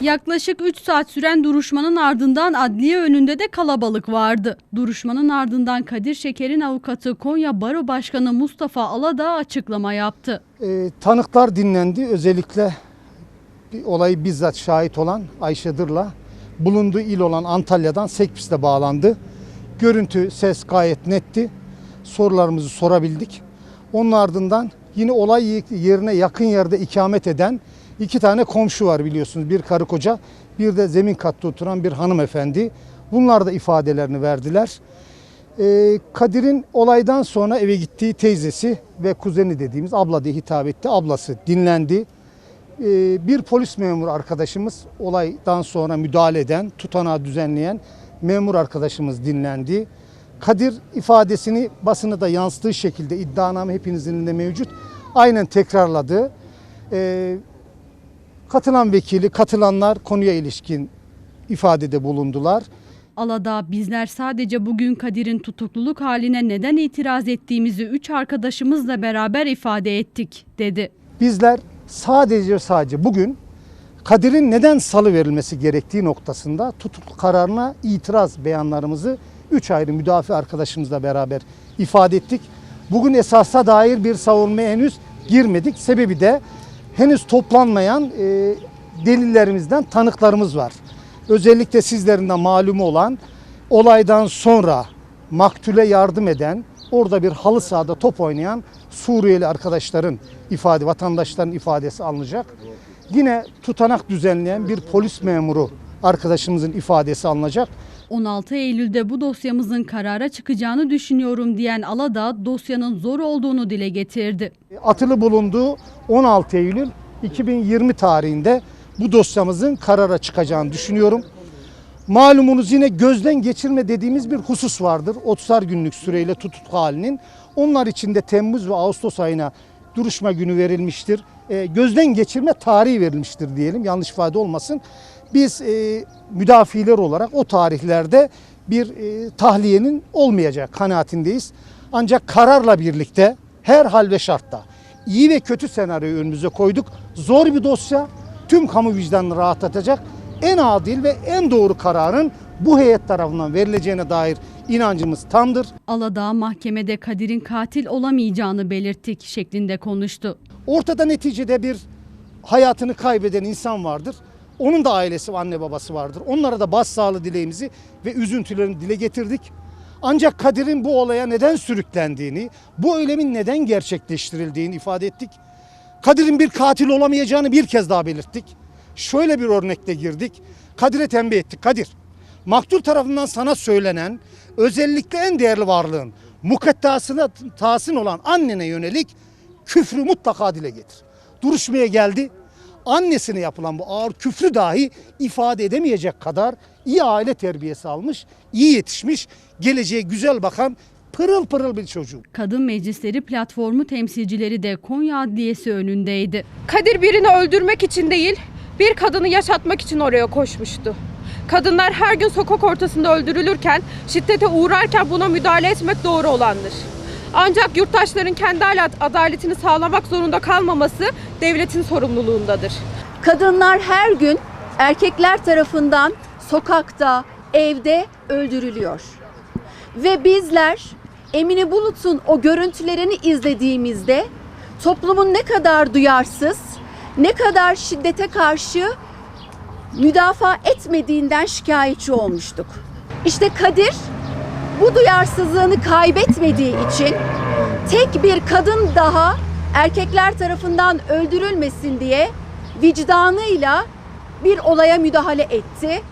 Yaklaşık 3 saat süren duruşmanın ardından adliye önünde de kalabalık vardı. Duruşmanın ardından Kadir Şeker'in avukatı Konya Baro Başkanı Mustafa Aladağ açıklama yaptı. Ee, tanıklar dinlendi. Özellikle bir olayı bizzat şahit olan Ayşe Dırla bulunduğu il olan Antalya'dan Sekpis'te bağlandı. Görüntü, ses gayet netti. Sorularımızı sorabildik. Onun ardından yine olay yerine yakın yerde ikamet eden iki tane komşu var biliyorsunuz. Bir karı koca, bir de zemin katta oturan bir hanımefendi. Bunlar da ifadelerini verdiler. Ee, Kadir'in olaydan sonra eve gittiği teyzesi ve kuzeni dediğimiz abla diye hitap etti. Ablası dinlendi. Ee, bir polis memuru arkadaşımız olaydan sonra müdahale eden, tutanağı düzenleyen memur arkadaşımız dinlendi. Kadir ifadesini basını da yansıttığı şekilde iddianame hepinizin elinde mevcut. Aynen tekrarladı. Ee, katılan vekili, katılanlar konuya ilişkin ifadede bulundular. Aladağ bizler sadece bugün Kadir'in tutukluluk haline neden itiraz ettiğimizi 3 arkadaşımızla beraber ifade ettik dedi. Bizler sadece sadece bugün Kadir'in neden salı verilmesi gerektiği noktasında tutukluk kararına itiraz beyanlarımızı 3 ayrı müdafi arkadaşımızla beraber ifade ettik. Bugün esasa dair bir savunmaya henüz girmedik. Sebebi de henüz toplanmayan e, delillerimizden tanıklarımız var. Özellikle sizlerin malumu olan olaydan sonra maktule yardım eden, orada bir halı sahada top oynayan Suriyeli arkadaşların ifade, vatandaşların ifadesi alınacak. Yine tutanak düzenleyen bir polis memuru arkadaşımızın ifadesi alınacak. 16 Eylül'de bu dosyamızın karara çıkacağını düşünüyorum diyen Aladağ dosyanın zor olduğunu dile getirdi. Atılı bulunduğu 16 Eylül 2020 tarihinde bu dosyamızın karara çıkacağını düşünüyorum. Malumunuz yine gözden geçirme dediğimiz bir husus vardır. 30'ar günlük süreyle tutukluk halinin. Onlar için de Temmuz ve Ağustos ayına duruşma günü verilmiştir. E, gözden geçirme tarihi verilmiştir diyelim yanlış ifade olmasın. Biz e, müdafiler olarak o tarihlerde bir e, tahliyenin olmayacak kanaatindeyiz. Ancak kararla birlikte her hal ve şartta iyi ve kötü senaryoyu önümüze koyduk. Zor bir dosya tüm kamu vicdanını rahatlatacak en adil ve en doğru kararın bu heyet tarafından verileceğine dair inancımız tamdır. Aladağ mahkemede Kadir'in katil olamayacağını belirttik şeklinde konuştu. Ortada neticede bir hayatını kaybeden insan vardır. Onun da ailesi anne babası vardır. Onlara da başsağlığı dileğimizi ve üzüntülerini dile getirdik. Ancak Kadir'in bu olaya neden sürüklendiğini, bu eylemin neden gerçekleştirildiğini ifade ettik. Kadir'in bir katil olamayacağını bir kez daha belirttik. Şöyle bir örnekle girdik. Kadir'e tembih ettik. Kadir, maktul tarafından sana söylenen özellikle en değerli varlığın mukaddasına tahsin olan annene yönelik küfrü mutlaka dile getir. Duruşmaya geldi. Annesine yapılan bu ağır küfrü dahi ifade edemeyecek kadar iyi aile terbiyesi almış, iyi yetişmiş, geleceğe güzel bakan pırıl pırıl bir çocuk. Kadın Meclisleri Platformu temsilcileri de Konya Adliyesi önündeydi. Kadir birini öldürmek için değil, bir kadını yaşatmak için oraya koşmuştu. Kadınlar her gün sokak ortasında öldürülürken, şiddete uğrarken buna müdahale etmek doğru olandır. Ancak yurttaşların kendi adaletini sağlamak zorunda kalmaması devletin sorumluluğundadır. Kadınlar her gün erkekler tarafından sokakta, evde öldürülüyor. Ve bizler Emine Bulut'un o görüntülerini izlediğimizde toplumun ne kadar duyarsız, ne kadar şiddete karşı müdafaa etmediğinden şikayetçi olmuştuk. İşte Kadir bu duyarsızlığını kaybetmediği için tek bir kadın daha erkekler tarafından öldürülmesin diye vicdanıyla bir olaya müdahale etti